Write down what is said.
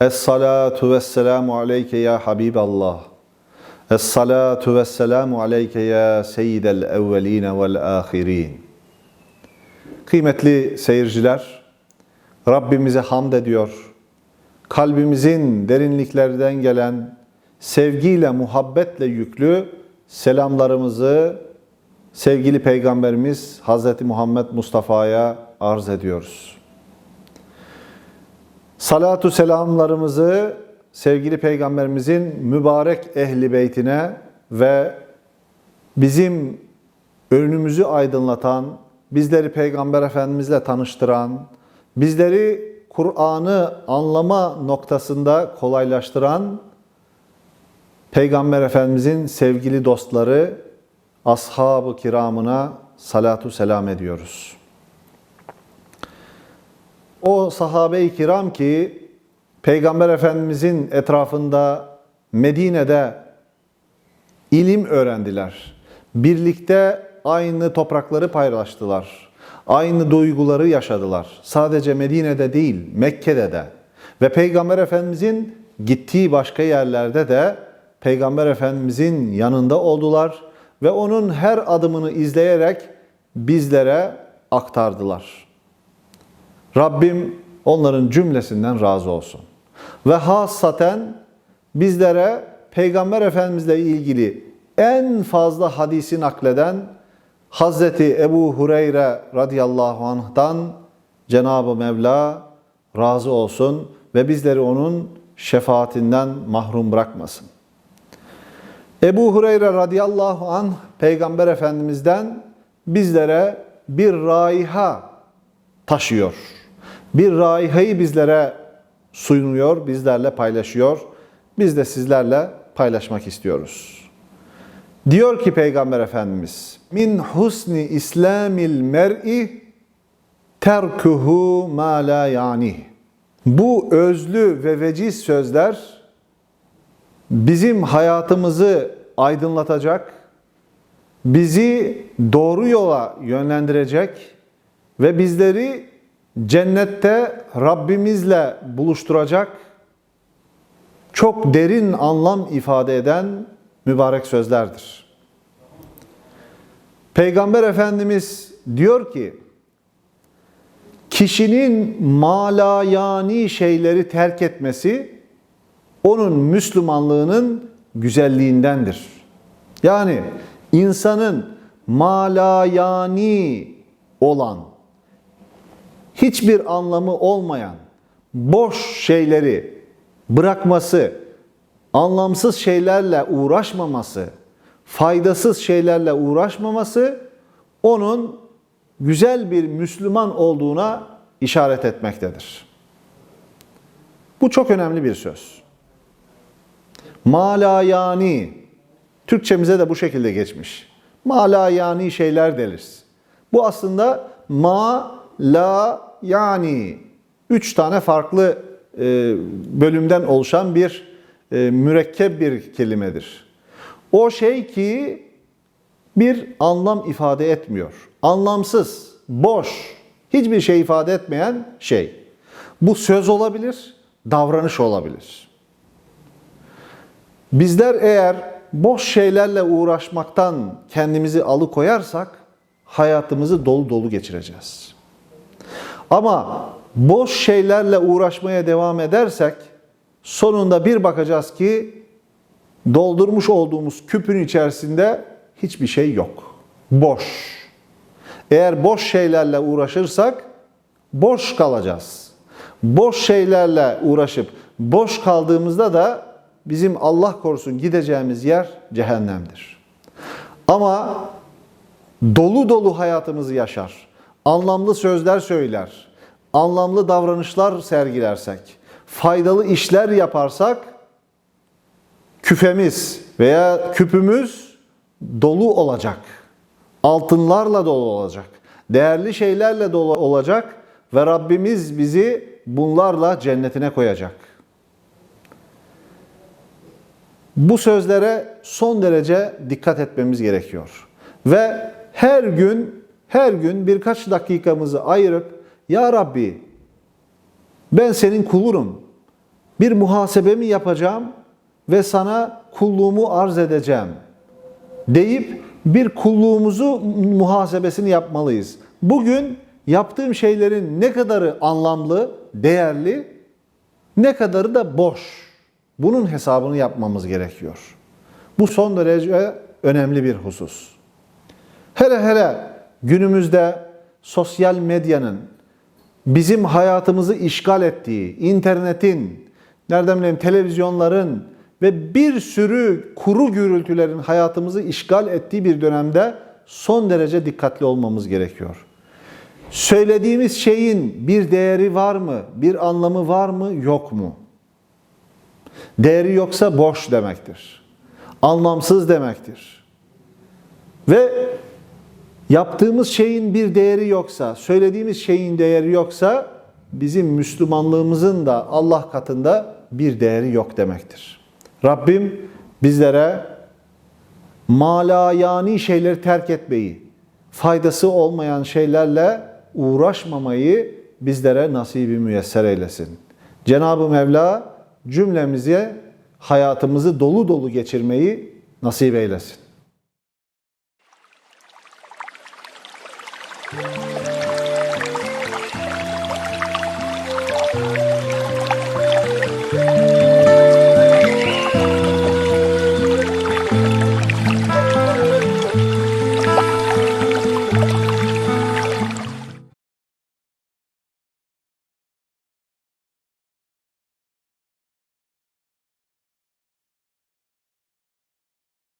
Es-salatu ve selamu aleyke ya Habiballah. Es-salatu ve selamu aleyke ya seyyidel evveline vel ahirin. Kıymetli seyirciler, Rabbimize hamd ediyor. Kalbimizin derinliklerden gelen sevgiyle, muhabbetle yüklü selamlarımızı sevgili Peygamberimiz Hz. Muhammed Mustafa'ya arz ediyoruz. Salatu selamlarımızı sevgili Peygamberimizin mübarek ehli beytine ve bizim önümüzü aydınlatan, bizleri Peygamber Efendimizle tanıştıran, bizleri Kur'an'ı anlama noktasında kolaylaştıran Peygamber Efendimizin sevgili dostları, ashab-ı kiramına salatu selam ediyoruz. O sahabe-i kiram ki Peygamber Efendimizin etrafında Medine'de ilim öğrendiler. Birlikte aynı toprakları paylaştılar. Aynı duyguları yaşadılar. Sadece Medine'de değil, Mekke'de de. Ve Peygamber Efendimizin gittiği başka yerlerde de Peygamber Efendimizin yanında oldular ve onun her adımını izleyerek bizlere aktardılar. Rabbim onların cümlesinden razı olsun. Ve hassaten bizlere Peygamber Efendimizle ilgili en fazla hadisi nakleden Hazreti Ebu Hureyre radıyallahu anh'tan Cenab-ı Mevla razı olsun ve bizleri onun şefaatinden mahrum bırakmasın. Ebu Hureyre radıyallahu anh Peygamber Efendimiz'den bizlere bir raiha taşıyor. Bir raihayı bizlere sunuyor, bizlerle paylaşıyor. Biz de sizlerle paylaşmak istiyoruz. Diyor ki Peygamber Efendimiz, min husni islamil mer'i terkuhu ma la yani. Bu özlü ve veciz sözler bizim hayatımızı aydınlatacak, bizi doğru yola yönlendirecek ve bizleri cennette Rabbimizle buluşturacak çok derin anlam ifade eden mübarek sözlerdir. Peygamber Efendimiz diyor ki, kişinin malayani şeyleri terk etmesi, onun Müslümanlığının güzelliğindendir. Yani insanın malayani olan, hiçbir anlamı olmayan, boş şeyleri bırakması, anlamsız şeylerle uğraşmaması, faydasız şeylerle uğraşmaması onun güzel bir Müslüman olduğuna işaret etmektedir. Bu çok önemli bir söz. Malayani, Türkçemize de bu şekilde geçmiş. Malayani şeyler deriz. Bu aslında ma, la, yani. Üç tane farklı e, bölümden oluşan bir e, mürekkep bir kelimedir. O şey ki bir anlam ifade etmiyor. Anlamsız, boş, hiçbir şey ifade etmeyen şey. Bu söz olabilir, davranış olabilir. Bizler eğer boş şeylerle uğraşmaktan kendimizi alıkoyarsak hayatımızı dolu dolu geçireceğiz. Ama boş şeylerle uğraşmaya devam edersek sonunda bir bakacağız ki doldurmuş olduğumuz küpün içerisinde hiçbir şey yok. Boş. Eğer boş şeylerle uğraşırsak boş kalacağız. Boş şeylerle uğraşıp boş kaldığımızda da bizim Allah korusun gideceğimiz yer cehennemdir. Ama dolu dolu hayatımızı yaşar. Anlamlı sözler söyler. Anlamlı davranışlar sergilersek, faydalı işler yaparsak küfemiz veya küpümüz dolu olacak. Altınlarla dolu olacak. Değerli şeylerle dolu olacak ve Rabbimiz bizi bunlarla cennetine koyacak. Bu sözlere son derece dikkat etmemiz gerekiyor. Ve her gün her gün birkaç dakikamızı ayırıp ya Rabbi ben senin kulurum. Bir muhasebemi yapacağım ve sana kulluğumu arz edeceğim deyip bir kulluğumuzu muhasebesini yapmalıyız. Bugün yaptığım şeylerin ne kadarı anlamlı, değerli, ne kadarı da boş. Bunun hesabını yapmamız gerekiyor. Bu son derece önemli bir husus. Hele hele günümüzde sosyal medyanın bizim hayatımızı işgal ettiği, internetin, nereden bileyim televizyonların ve bir sürü kuru gürültülerin hayatımızı işgal ettiği bir dönemde son derece dikkatli olmamız gerekiyor. Söylediğimiz şeyin bir değeri var mı? Bir anlamı var mı? Yok mu? Değeri yoksa boş demektir. Anlamsız demektir. Ve yaptığımız şeyin bir değeri yoksa, söylediğimiz şeyin değeri yoksa bizim Müslümanlığımızın da Allah katında bir değeri yok demektir. Rabbim bizlere malayani şeyleri terk etmeyi, faydası olmayan şeylerle uğraşmamayı bizlere nasibi müyesser eylesin. Cenab-ı Mevla cümlemize hayatımızı dolu dolu geçirmeyi nasip eylesin. Thank you.